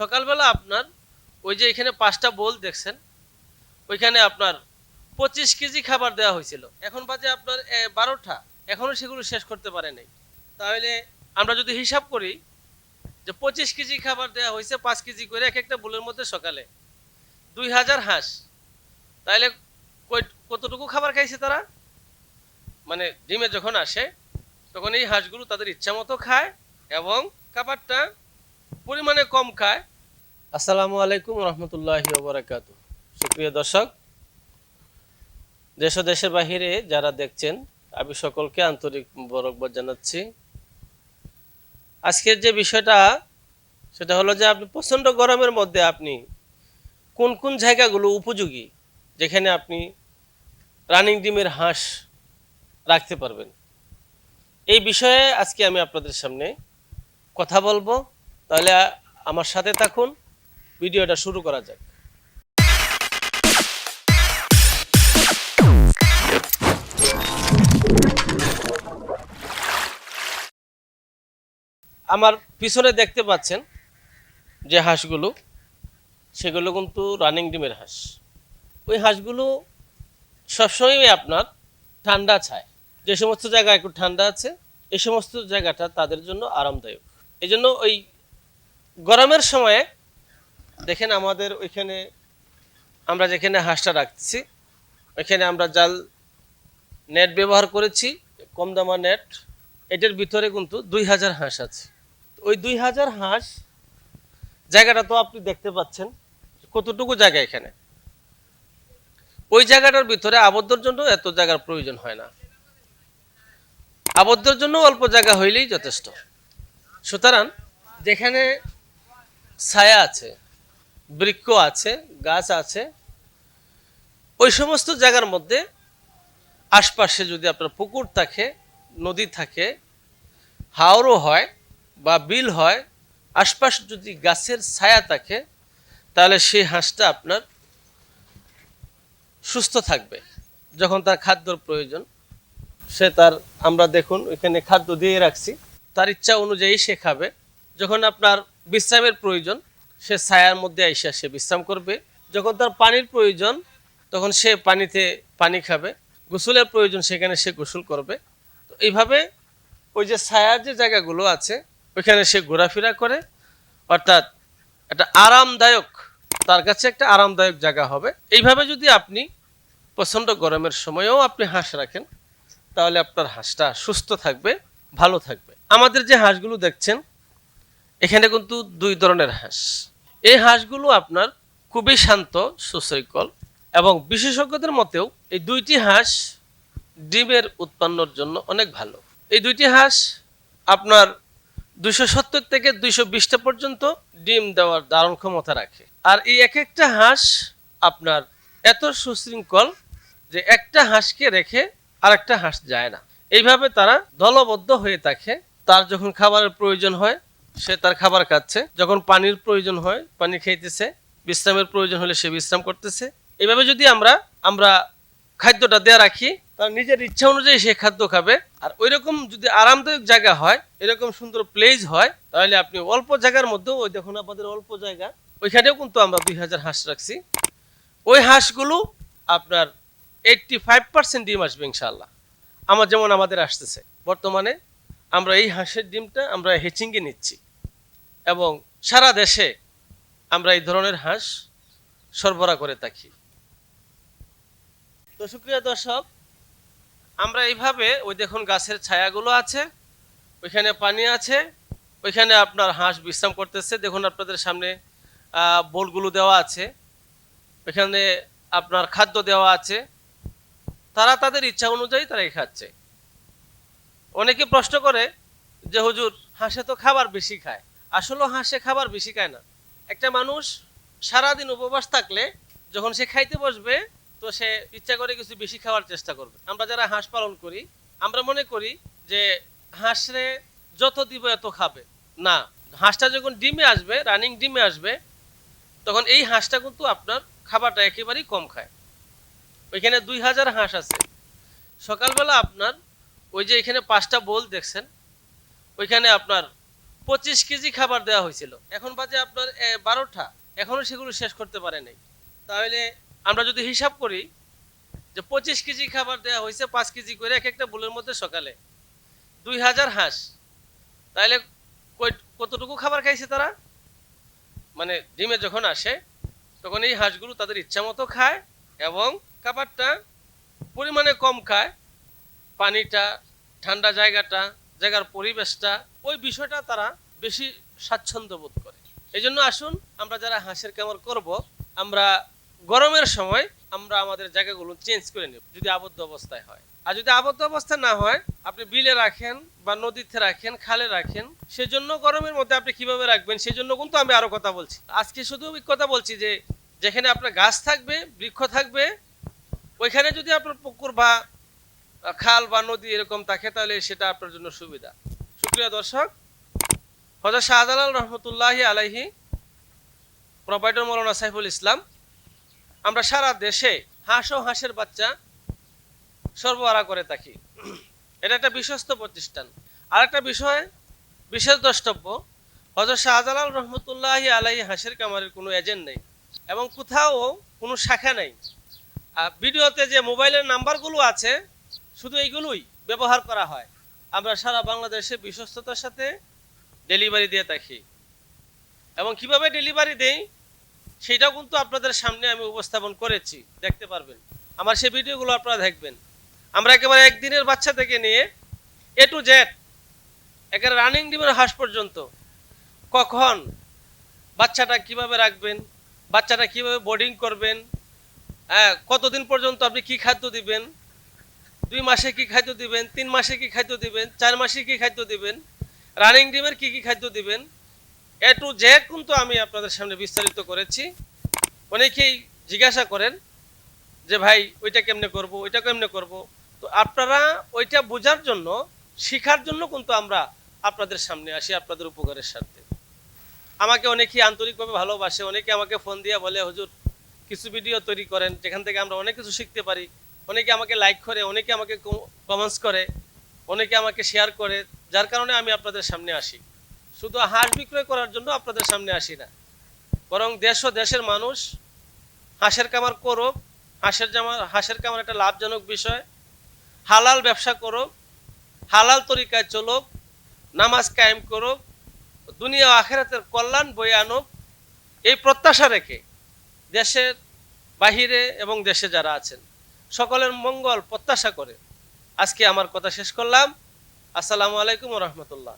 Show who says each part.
Speaker 1: সকালবেলা আপনার ওই যে এখানে পাঁচটা বোল দেখছেন, ওইখানে আপনার পঁচিশ কেজি খাবার দেওয়া হয়েছিল। এখন বাজে আপনার বারোটা। এখনও সেগুলো শেষ করতে পারে নাই। তাহলে আমরা যদি হিসাব করি যে পঁচিশ কেজি খাবার দেওয়া হয়েছে, পাঁচ কেজি করে এক একটা বোলের মধ্যে সকালে। দুই হাজার হাঁস। তাহলে কতটুকু খাবার খাইছে তারা? মানে ডিমে যখন আসে, তখন এই হাঁসগুলো তাদের ইচ্ছা মতো খায় এবং খাবারটা পরিমাণে কম খায়। আসসালামু আলাইকুম রহমতুল্লাহ বরাকাত সুপ্রিয় দর্শক, দেশ দেশের বাহিরে যারা দেখছেন, আমি সকলকে আন্তরিক বরকবাদ জানাচ্ছি। আজকের যে বিষয়টা, সেটা হলো যে আপনি প্রচণ্ড গরমের মধ্যে আপনি কোন কোন জায়গাগুলো উপযোগী, যেখানে আপনি রানিং ডিমের হাঁস রাখতে পারবেন। এই বিষয়ে আজকে আমি আপনাদের সামনে কথা বলব। তাহলে আমার সাথে থাকুন, ভিডিওটা শুরু করা যাক। আমার পিছনে দেখতে পাচ্ছেন যে হাঁসগুলো, সেগুলো কিন্তু রানিং ডিমের হাঁস। ওই হাঁসগুলো সবসময়ই আপনার ঠান্ডা ছায়। যে সমস্ত জায়গা একটু ঠান্ডা আছে এই সমস্ত জায়গাটা তাদের জন্য আরামদায়ক। এই জন্য ওই গরমের সময়ে দেখেন আমাদের ওইখানে আমরা যেখানে হাঁসটা রাখছি, ওইখানে আমরা জাল নেট ব্যবহার করেছি, কম দামা নেট এটার ভিতরে কিন্তু দুই হাজার হাঁস আছে। ওই দুই হাজার হাঁস জায়গাটা তো আপনি দেখতে পাচ্ছেন, কতটুকু জায়গা এখানে? ওই জায়গাটার ভিতরে আবদ্ধর জন্য এত জায়গার প্রয়োজন হয় না। আবদ্ধর জন্য অল্প জায়গা হইলেই যথেষ্ট। সুতরাং যেখানে ছায়া আছে, বৃক্ষ আছে, গাছ আছে। ওই সমস্ত জায়গার মধ্যে আশপাশে যদি আপনার পুকুর থাকে, নদী থাকে, হাওরও হয় বা বিল হয়, আশপাশ যদি গাছের ছায়া থাকে, তাহলে সেই হাঁসটা আপনার সুস্থ থাকবে। যখন তার খাদ্যর প্রয়োজন, সে তার, আমরা দেখুন, এখানে খাদ্য দিয়ে রাখছি। তার ইচ্ছা অনুযায়ী সে খাবে। যখন আপনার বিশ্রামের প্রয়োজন, সে ছায়ার মধ্যে আইসা সে বিশ্রাম করবে। যখন তার পানির প্রয়োজন, তখন সে পানিতে পানি খাবে, গোসলের প্রয়োজন সেখানে সে গোসল করবে। তো এইভাবে ওই যে ছায়ার যে জায়গাগুলো আছে, ওইখানে সে ঘোরাফেরা করে। অর্থাৎ একটা আরামদায়ক, তার কাছে একটা আরামদায়ক জায়গা হবে। এইভাবে যদি আপনি প্রচণ্ড গরমের সময়েও আপনি হাঁস রাখেন, তাহলে আপনার হাঁসটা সুস্থ থাকবে, ভালো থাকবে। আমাদের যে হাঁসগুলো দেখছেন এখানে কিন্তু দুই ধরনের হাঁস। এই হাঁসগুলো আপনার খুবই শান্ত, সুশৃঙ্খল এবং বিশেষজ্ঞদের মতেও এই দুইটি হাঁস ডিমের উৎপন্নর জন্য অনেক ভালো। এই দুইটি হাঁস আপনার দুইশো সত্তর থেকে দুইশো বিশটা পর্যন্ত ডিম দেওয়ার দারুণ ক্ষমতা রাখে। আর এই এক একটা হাঁস আপনার এত সুশৃঙ্খল যে একটা হাঁসকে রেখে আরেকটা হাঁস যায় না। এইভাবে তারা দলবদ্ধ হয়ে থাকে। তার যখন খাবারের প্রয়োজন হয় সে তার খাবার খাচ্ছে। যখন পানির প্রয়োজন হয়, পানি খাইতেছে, বিশ্রামের প্রয়োজন হলে সে বিশ্রাম করতেছে। এইভাবে যদি আমরা আমরা খাদ্যটা দেয়া রাখি, তার নিজের ইচ্ছা অনুযায়ী সে খাদ্য খাবে। আর ওই রকম যদি আরামদায়ক জায়গা হয়, এরকম সুন্দর প্লেস হয়, তাহলে আপনি অল্প জায়গার মধ্যেও, ওই দেখুন আমাদের অল্প জায়গা, ওইখানেও কিন্তু আমরা দুই হাজার হাঁস রাখছি। ওই হাঁসগুলো আপনার এইটটি ফাইভ পার্সেন্ট ডিম আসবে ইনশাল্লাহ আমার যেমন আমাদের আসতেছে। বর্তমানে আমরা এই হাঁসের ডিমটা আমরা হেচিংয়ে নিচ্ছি। এবং সারা দেশে আমরা এই ধরনের হাঁস সরবরাহ করে থাকি। তো সুপ্রিয় দর্শক, আমরা এইভাবে ওই দেখুন গাছের ছায়াগুলো আছে, ওইখানে পানি আছে, ওইখানে আপনার হাঁস বিশ্রাম করতেছে। দেখুন আপনাদের সামনে বোলগুলো দেওয়া আছে, ওইখানে আপনার খাদ্য দেওয়া আছে। তারা তাদের ইচ্ছা অনুযায়ী তারাই খাচ্ছে। অনেকে প্রশ্ন করে যে, হুজুর, হাঁসে তো খাবার বেশি খায়। আসলে হাঁসে খাবার বেশি খায় না। একটা মানুষ সারাদিন উপবাস থাকলে যখন সে খাইতে বসবে, তো সে ইচ্ছা করে কিছু বেশি খাওয়ার চেষ্টা করবে। আমরা যারা হাঁস পালন করি, আমরা মনে করি যে হাঁসরে যত দিব এত খাবে। না, হাঁসটা যখন ডিমে আসবে, রানিং ডিমে আসবে, তখন এই হাঁসটা কিন্তু আপনার খাবারটা একেবারেই কম খায়। ওইখানে দুই হাজার হাঁস আছে। সকালবেলা আপনার ওই যে এখানে পাঁচটা বোল দেখছেন, ওইখানে আপনার পঁচিশ কেজি খাবার দেওয়া হয়েছিল। এখন বাজে আপনার বারোটা। এখনও সেগুলো শেষ করতে পারে নাই। তাহলে আমরা যদি হিসাব করি যে পঁচিশ কেজি খাবার দেওয়া হয়েছে, পাঁচ কেজি করে এক একটা বুলের মধ্যে সকালে। দুই হাজার হাঁস। তাহলে কতটুকু খাবার খাইছে তারা? মানে ডিমে যখন আসে, তখন এই হাঁসগুলো তাদের ইচ্ছা মতো খায় এবং খাবারটা পরিমাণে কম খায়। পানিটা, ঠান্ডা জায়গাটা জায়গার পরিবেশটা, ওই বিষয়টা তারা বেশি স্বাচ্ছন্দ্য বোধ করে। এই জন্য আসুন, আমরা যারা হাঁসের কামড় করব, আমরা গরমের সময় আমরা আমাদের জায়গাগুলো চেঞ্জ করে নেব, যদি আবদ্ধ অবস্থায় হয়। আর যদি আবদ্ধ অবস্থা না হয়, আপনি বিলে রাখেন বা নদীতে রাখেন, খালে রাখেন, সেজন্য গরমের মধ্যে আপনি কীভাবে রাখবেন সেই জন্য কিন্তু আমি আরও কথা বলছি। আজকে শুধু কথা বলছি যে, যেখানে আপনার গাছ থাকবে, বৃক্ষ থাকবে, ওইখানে যদি আপনার পুকুর বা খাল বা নদী এরকম থাকে, তাহলে সেটা আপনার জন্য সুবিধা। সুপ্রিয় দর্শক হজরত শাহজালাল রহমতুল্লাহি আলাইহি প্রোভাইডার মৌলানা সাইফুল ইসলাম, আমরা সারা দেশে হাঁস ও হাঁসের বাচ্চা সরবরাহ করে থাকি। এটা একটা বিশ্বস্ত প্রতিষ্ঠান। আর একটা বিষয়, বিশেষ দ্রষ্টব্য হজরত শাহজালাল রহমতুল্লাহি আলাইহি হাঁসের কামারের কোনো এজেন্ট নেই এবং কোথাও কোনো শাখা নেই। ভিডিওতে যে মোবাইলের নাম্বারগুলো আছে শুধু এইগুলোই ব্যবহার করা হয়। আমরা সারা বাংলাদেশে বিশ্বস্ততার সাথে ডেলিভারি দিয়ে থাকি। এবং কীভাবে ডেলিভারি দেই, সেটাও কিন্তু আপনাদের সামনে আমি উপস্থাপন করেছি। দেখতে পারবেন। আমার সেই ভিডিওগুলো আপনারা দেখবেন। আমরা একেবারে একদিনের বাচ্চা থেকে নিয়ে এ টু জেড একেবারে রানিং ডিমের হাঁস পর্যন্ত, কখন বাচ্চাটা কীভাবে রাখবেন, বাচ্চাটা কীভাবে বোর্ডিং করবেন হ্যাঁ কতদিন পর্যন্ত আপনি কি খাদ্য দিবেন দুই মাসে কি খাদ্য দিবেন, তিন মাসে কি খাদ্য দিবেন, চার মাসে কি খাদ্য দিবেন রানিং ডিমের কি কি খাদ্য দিবেন, এ টু জেড কিন্তু আমি আপনাদের সামনে বিস্তারিত করেছি। অনেকেই জিজ্ঞাসা করেন যে ভাই, ওইটা কেমনে করব, ওইটা কেমনে করব? তো আপনারা ওইটা বোঝার জন্য, শেখার জন্য কিন্তু আমরা আপনাদের সামনে আসি আপনাদের উপকারের স্বার্থে আমাকে অনেকেই আন্তরিকভাবে ভালোবাসে, অনেকে আমাকে ফোন দিয়ে বলে, হুজুর, কিছু ভিডিও তৈরি করেন, যেখান থেকে আমরা অনেক কিছু শিখতে পারি। অনেকে আমাকে লাইক করে, অনেকে আমাকে কমেন্টস করে, অনেকে আমাকে শেয়ার করে, যার কারণে আমি আপনাদের সামনে আসি। শুধু হাঁস বিক্রয় করার জন্য আপনাদের সামনে আসি না। বরং দেশ ও দেশের মানুষ হাঁসের কামার করুক, হাঁসের জামা, হাঁসের কামার একটা লাভজনক বিষয়। হালাল ব্যবসা করুক, হালাল তরিকায় চলুক, নামাজ কায়েম করুক, দুনিয়া আখেরাতের কল্যাণ বয়ে আনুক, এই প্রত্যাশা রেখে দেশের বাহিরে এবং দেশে যারা আছেন। সকলের মঙ্গল প্রত্যাশা করে। আজকে আমার কথা শেষ করলাম। আসসালামু আলাইকুম রহমতুল্লাহ।